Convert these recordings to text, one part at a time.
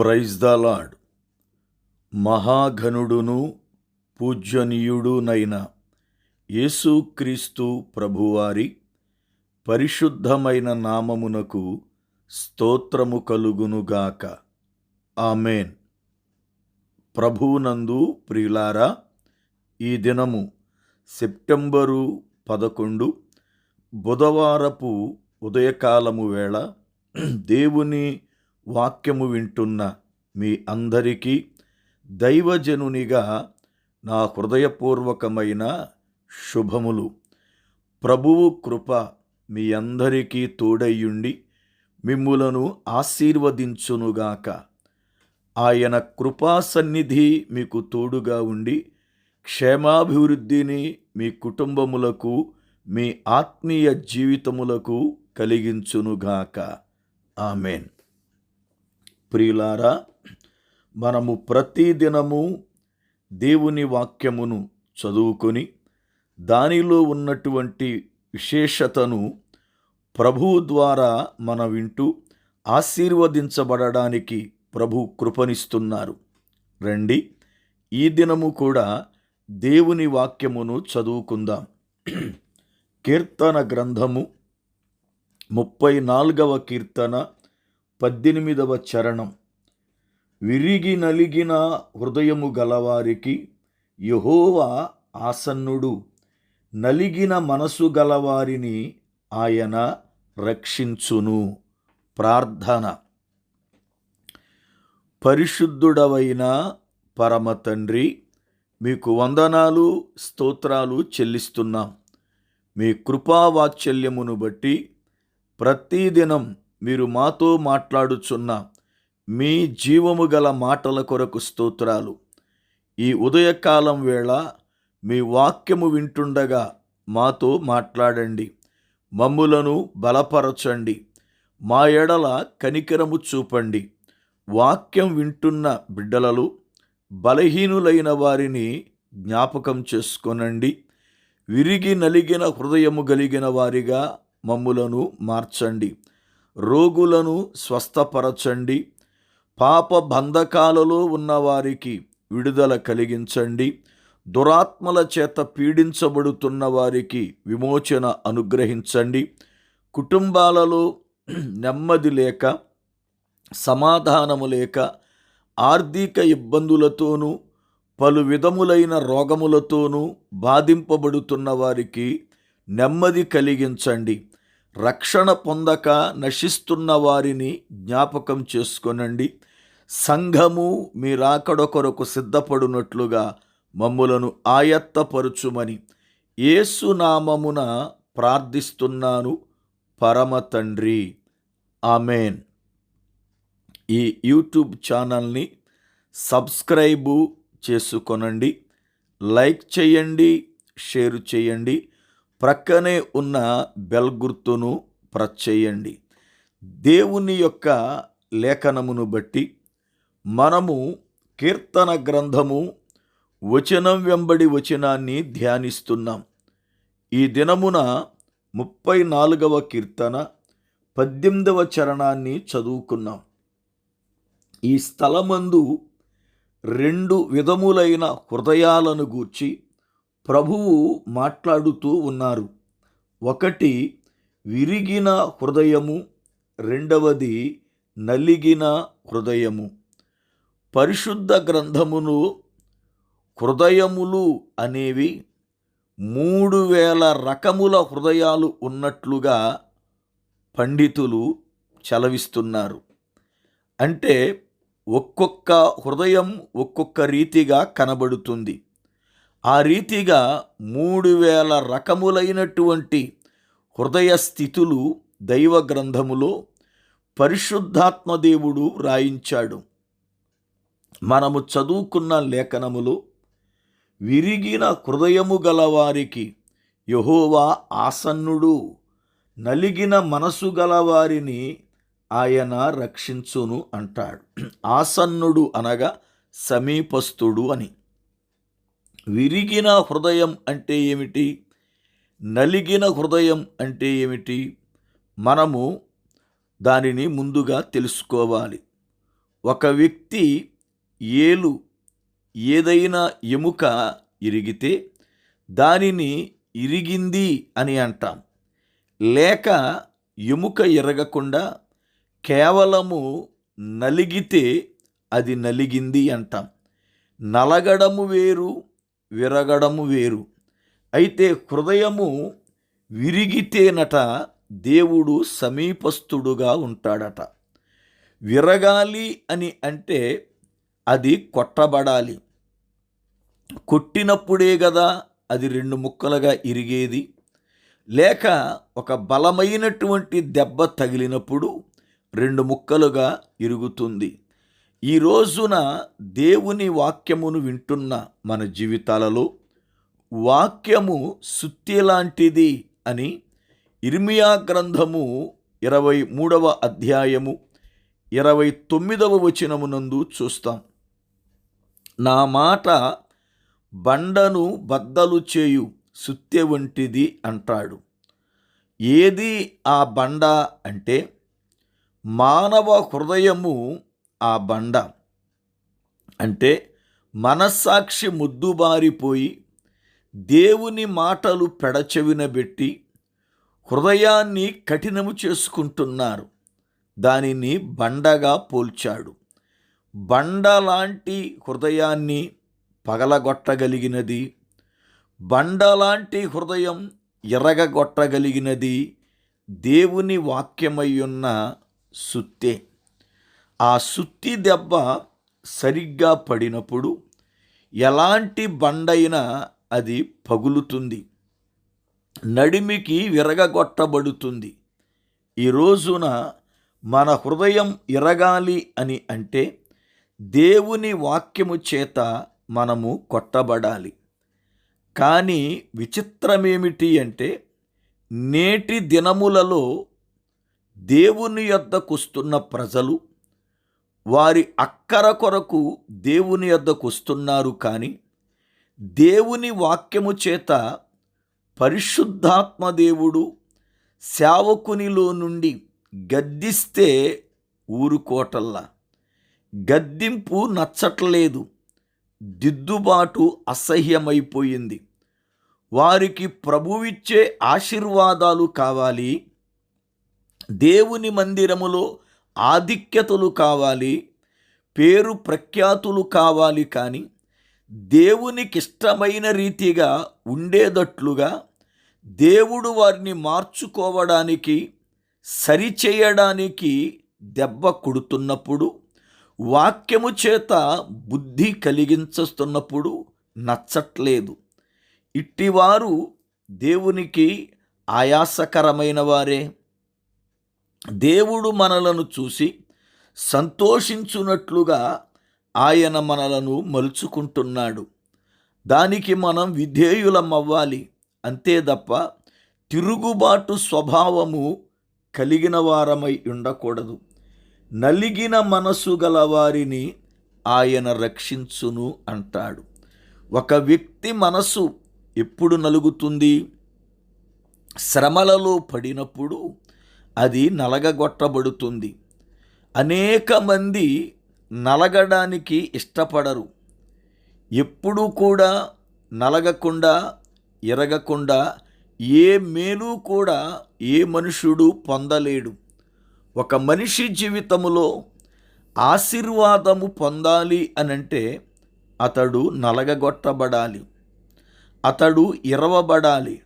Praise the lord మహాఘనుడును పూజ్యనీయుడునైన యేసుక్రీస్తు ప్రభువారి పరిశుద్ధమైన నామమునకు స్తోత్రము కలుగునుగాక. ఆమెన్. ప్రభువునందు ప్రియులారా ఈ దినము సెప్టెంబరు పదకొండు బుధవారపు ఉదయకాలము వేళ దేవుని వాక్యము వింటున్న మీ అందరికీ దైవజనునిగా నా హృదయపూర్వకమైన శుభములు. ప్రభువు కృప మీ అందరికీ తోడయ్యుండి మిమ్ములను ఆశీర్వదించునుగాక. ఆయన కృపా సన్నిధి మీకు తోడుగా ఉండి క్షేమాభివృద్ధిని మీ కుటుంబములకు మీ ఆత్మీయ జీవితములకు కలిగించునుగాక. ఆమెన్. ప్రియులారా మనము ప్రతిదినము దేవుని వాక్యమును చదువుకొని దానిలో ఉన్నటువంటి విశేషతను ప్రభువు ద్వారా మన వింటూ ఆశీర్వదించబడడానికి ప్రభు కృపనిస్తున్నారు. రండి ఈ దినము కూడా దేవుని వాక్యమును చదువుకుందాం. కీర్తన గ్రంథము ముప్పై నాలుగవ కీర్తన పద్దెనిమిదవ చరణం. విరిగి నలిగిన హృదయము గలవారికి యహోవా ఆసన్నుడు. నలిగిన మనసు గలవారిని ఆయన రక్షించును. ప్రార్థన. పరిశుద్ధుడవైన పరమ తండ్రి మీకు వందనాలు స్తోత్రాలు చెల్లిస్తున్నాం. మీ కృపావాత్సల్యమును బట్టి ప్రతిదినం మీరు మాతో మాట్లాడుచున్న మీ జీవము గల మాటల కొరకు స్తోత్రాలు. ఈ ఉదయకాలం వేళ మీ వాక్యము వింటుండగా మాతో మాట్లాడండి. మమ్ములను బలపరచండి. మా ఎడల కనికరము చూపండి. వాక్యం వింటున్న బిడ్డలలో బలహీనులైన వారిని జ్ఞాపకం చేసుకొనండి. విరిగి నలిగిన హృదయము కలిగిన వారిగా మమ్ములను మార్చండి. రోగులను స్వస్థపరచండి. పాప బంధకాలలో ఉన్నవారికి విడుదల కలిగించండి. దురాత్మల చేత పీడించబడుతున్న వారికి విమోచన అనుగ్రహించండి. కుటుంబాలలో నెమ్మది లేక సమాధానము లేక ఆర్థిక ఇబ్బందులతోనూ పలు విధములైన రోగములతోనూ బాధింపబడుతున్న వారికి నెమ్మది కలిగించండి. రక్షణ పొందక నశిస్తున్న వారిని జ్ఞాపకం చేసుకొనండి. సంఘము మీ రాకడొకరకు సిద్ధపడునట్లుగా మమ్ములను ఆయత్తపరుచుమని ఏసునామమున ప్రార్థిస్తున్నాను. పరమ తండ్రి. ఆమెన్. ఈ యూట్యూబ్ ఛానల్ని సబ్స్క్రైబు చేసుకొనండి. లైక్ చేయండి షేర్ చేయండి. ప్రక్కనే ఉన్న బెల్ గుర్తును ప్రెస్ చేయండి దేవుని యొక్క లేఖనమును బట్టి మనము కీర్తన గ్రంథము వచనం వెంబడి వచనాన్ని ధ్యానిస్తున్నాం. ఈ దినమున ముప్పై నాలుగవ కీర్తన పద్దెనిమిదవ చరణాన్ని చదువుకున్నాం. ఈ స్థలమందు రెండు విధములైన హృదయాలను గూర్చి ప్రభువు మాట్లాడుతూ ఉన్నారు. ఒకటి విరిగిన హృదయము. రెండవది నలిగిన హృదయము. పరిశుద్ధ గ్రంథమును హృదయములు అనేవి మూడు వేల రకముల హృదయాలు ఉన్నట్లుగా పండితులు చలవిస్తున్నారు. అంటే ఒక్కొక్క హృదయం ఒక్కొక్క రీతిగా కనబడుతుంది. ఆ రీతిగా మూడు వేల రకములైనటువంటి హృదయ స్థితులు దైవ గ్రంథములో పరిశుద్ధాత్మదేవుడు రాయించాడు. మనము చదువుకున్న లేఖనములో విరిగిన హృదయము గలవారికి యహోవా ఆసన్నుడు నలిగిన మనసు గలవారిని ఆయన రక్షించును అంటాడు. ఆసన్నుడు అనగా సమీపస్థుడు అని. విరిగిన హృదయం అంటే ఏమిటి? నలిగిన హృదయం అంటే ఏమిటి? మనము దానిని ముందుగా తెలుసుకోవాలి. ఒక వ్యక్తి ఏలు ఏదైనా ఎముక ఇరిగితే దానిని ఇరిగింది అని అంటాం. లేక ఎముక ఇరగకుండా కేవలము నలిగితే అది నలిగింది అంటాం. నలగడము వేరు విరగడము వేరు. అయితే హృదయము విరిగితేనట దేవుడు సమీపస్థుడుగా ఉంటాడట. విరగాలి అని అంటే అది కొట్టబడాలి. కొట్టినప్పుడే కదా అది రెండు ముక్కలుగా ఇరిగేది. లేక ఒక బలమైనటువంటి దెబ్బ తగిలినప్పుడు రెండు ముక్కలుగా ఇరుగుతుంది. ఈ రోజున దేవుని వాక్యమును వింటున్న మన జీవితాలలో వాక్యము సుత్తి లాంటిది అని ఇర్మియా గ్రంథము ఇరవై మూడవ అధ్యాయము ఇరవై తొమ్మిదవ వచనమునందు చూస్తాం. నా మాట బండను బద్దలు చేయు సుత్తె వంటిది అంటాడు. ఏది ఆ బండ అంటే మానవ హృదయము ఆ బండ. అంటే మనస్సాక్షి ముద్దుబారిపోయి దేవుని మాటలు పెడచెవిన పెట్టి హృదయాన్ని కఠినము చేసుకుంటున్నారు. దానిని బండగా పోల్చాడు. బండ లాంటి హృదయాన్ని పగలగొట్టగలిగినది బండలాంటి హృదయం ఎరగగొట్టగలిగినది దేవుని వాక్యమయ్యున్న సుత్తే. ఆ సుత్తి దెబ్బ సరిగ్గా పడినప్పుడు ఎలాంటి బండైనా అది పగులుతుంది. నడిమికి విరగగొట్టబడుతుంది. ఈ రోజున మన హృదయం ఇరగాలి అని అంటే దేవుని వాక్యము చేత మనము కొట్టబడాలి. కానీ విచిత్రమేమిటి అంటే నేటి దినములలో దేవుని యొద్దకొస్తున్న ప్రజలు వారి అక్కర కొరకు దేవుని యొద్దకు వస్తున్నారు కానీ దేవుని వాక్యము చేత పరిశుద్ధాత్మ దేవుడు సేవకునిలో నుండి గద్దిస్తే ఊరుకోటల్లా. గద్దింపు నచ్చట్లేదు. దిద్దుబాటు అసహ్యమైపోయింది. వారికి ప్రభువిచ్చే ఆశీర్వాదాలు కావాలి. దేవుని మందిరములో ఆధిక్యతలు కావాలి పేరు ప్రఖ్యాతులు కావాలి కానీ దేవునికి ఇష్టమైన రీతిగా ఉండేటట్లుగా దేవుడు వారిని మార్చుకోవడానికి సరిచేయడానికి దెబ్బ కొడుతున్నప్పుడు వాక్యము చేత బుద్ధి కలిగించస్తున్నప్పుడు నచ్చట్లేదు. ఇట్టివారు దేవునికి ఆయాసకరమైన వారే. దేవుడు మనలను చూసి సంతోషించున్నట్లుగా ఆయన మనలను మలుచుకుంటున్నాడు. దానికి మనం విధేయులమవ్వాలి. అంతే తప్ప తిరుగుబాటు స్వభావము కలిగిన వారమై ఉండకూడదు. నలిగిన మనసు గల వారిని ఆయన రక్షించును అంటాడు. ఒక వ్యక్తి మనసు ఎప్పుడు నలుగుతుంది? శ్రమలలో పడినప్పుడు అది నలగగొట్టబడుతుంది. అనేక మంది నలగడానికి ఇష్టపడరు. ఎప్పుడూ కూడా నలగకుండా ఎరగకుండా ఏ మేలు కూడా ఏ మనుషుడు పొందలేడు. ఒక మనిషి జీవితములో ఆశీర్వాదము పొందాలి అనంటే అతడు నలగగొట్టబడాలి. అతడు ఇరవబడాలి.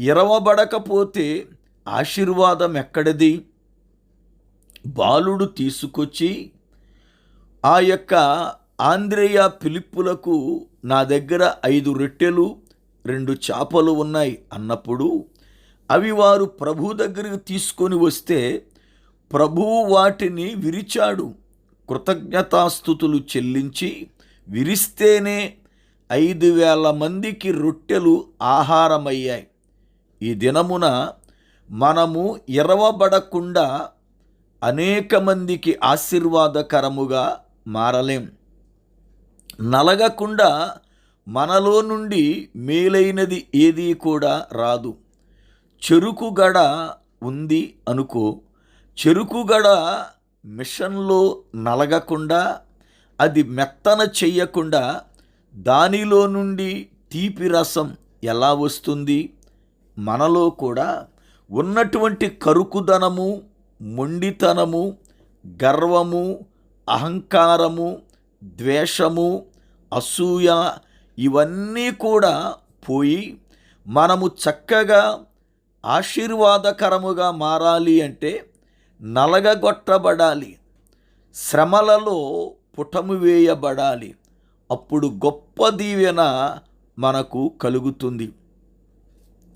ఇరవబడకపోతే ఆశీర్వాదం ఎక్కడిది? బాలుడు తీసుకొచ్చి ఆ యొక్క ఆంధ్రేయ పిలుపులకు నా దగ్గర ఐదు రొట్టెలు రెండు చేపలు ఉన్నాయి అన్నప్పుడు అవి వారు ప్రభు దగ్గరికి తీసుకొని వస్తే ప్రభువు వాటిని విరిచాడు. కృతజ్ఞతాస్థుతులు చెల్లించి విరిస్తేనే ఐదు వేల మందికి రొట్టెలు ఆహారమయ్యాయి. ఈ దినమున మనము ఎరవబడకుండా అనేక మందికి ఆశీర్వాదకరముగా మారలేం. నలగకుండా మనలో నుండి మేలైనది ఏదీ కూడా రాదు. చెరుకు గడ ఉంది అనుకో చెరుకు గడ మిషన్లో నలగకుండా అది మెత్తన చెయ్యకుండా దానిలో నుండి తీపి రసం ఎలా వస్తుంది? మనలో కూడా ఉన్నటువంటి కరుకుదనము మొండితనము గర్వము అహంకారము ద్వేషము అసూయ ఇవన్నీ కూడా పోయి మనము చక్కగా ఆశీర్వాదకరముగా మారాలి అంటే నలగగొట్టబడాలి. శ్రమలలో పుటము వేయబడాలి. అప్పుడు గొప్ప దీవెన మనకు కలుగుతుంది.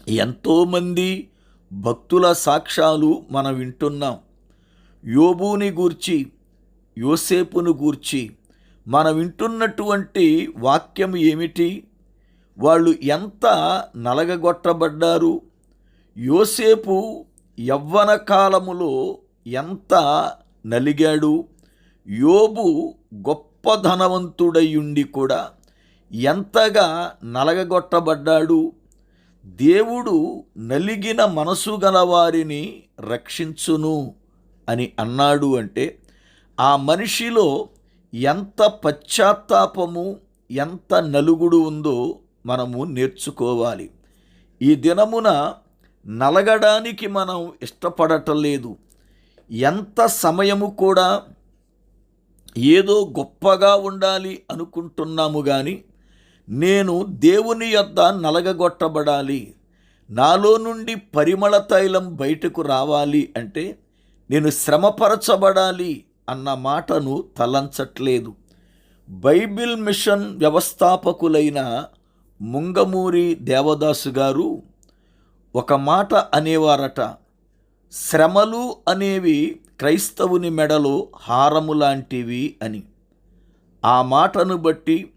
ఎంతోమంది భక్తుల సాక్ష్యాలు మనం వింటున్నాం. యోబుని గూర్చి యోసేపును గూర్చి మనం వింటున్నటువంటి వాక్యం ఏమిటి? వాళ్ళు ఎంత నలగగొట్టబడ్డారు? యోసేపు యవ్వన కాలములో ఎంత నలిగాడు? యోబు గొప్ప ధనవంతుడయ్యుండి కూడా ఎంతగా నలగగొట్టబడ్డాడు? దేవుడు నలిగిన మనసు గలవారిని రక్షించును అని అన్నాడు అంటే ఆ మనిషిలో ఎంత పశ్చాత్తాపము ఎంత నలుగుడు ఉందో మనము నేర్చుకోవాలి. ఈ దినమున నలగడానికి మనం ఇష్టపడటం లేదు ఎంత సమయము కూడా ఏదో గొప్పగా ఉండాలి అనుకుంటున్నాము కానీ నేను దేవుని యొద్ద నలగగొట్టబడాలి. నాలో నుండి పరిమళ తైలం బయటకు రావాలి అంటే నేను శ్రమపరచబడాలి అన్న మాటను తలంచట్లేదు. బైబిల్ మిషన్ వ్యవస్థాపకులైన ముంగమూరి దేవదాసు గారు ఒక మాట అనేవారట శ్రమలు అనేవి క్రైస్తవుని మెడలో హారము లాంటివి అని. ఆ మాటను బట్టి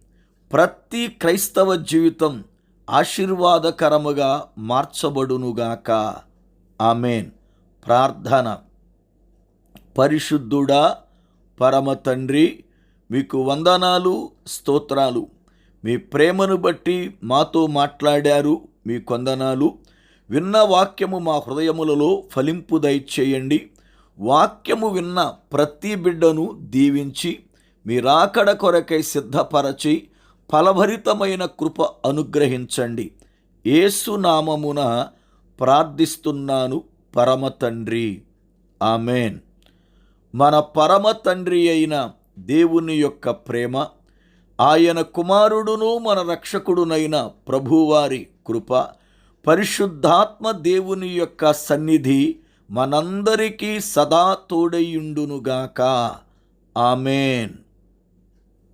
ప్రతి క్రైస్తవ జీవితం ఆశీర్వాదకరముగా మార్చబడునుగాక. ఆమెన్. ప్రార్థన. పరిశుద్ధుడా పరమ తండ్రి మీకు వందనాలు స్తోత్రాలు. మీ ప్రేమను బట్టి మాతో మాట్లాడారు మీ కొందనాలు. విన్న వాక్యము మా హృదయములలో ఫలింపు దయచేయండి. వాక్యము విన్న ప్రతి బిడ్డను దీవించి మీ రాకడ కొరకై సిద్ధపరచి ఫలభరితమైన కృప అనుగ్రహించండి. ఏసునామమున ప్రార్థిస్తున్నాను పరమ తండ్రి. ఆమెన్. మన పరమ తండ్రి అయిన దేవుని యొక్క ప్రేమ ఆయన కుమారుడును మన రక్షకుడునైన ప్రభువారి కృప పరిశుద్ధాత్మ దేవుని యొక్క సన్నిధి మనందరికీ సదా తోడయుండునుగాక ఆమెన్.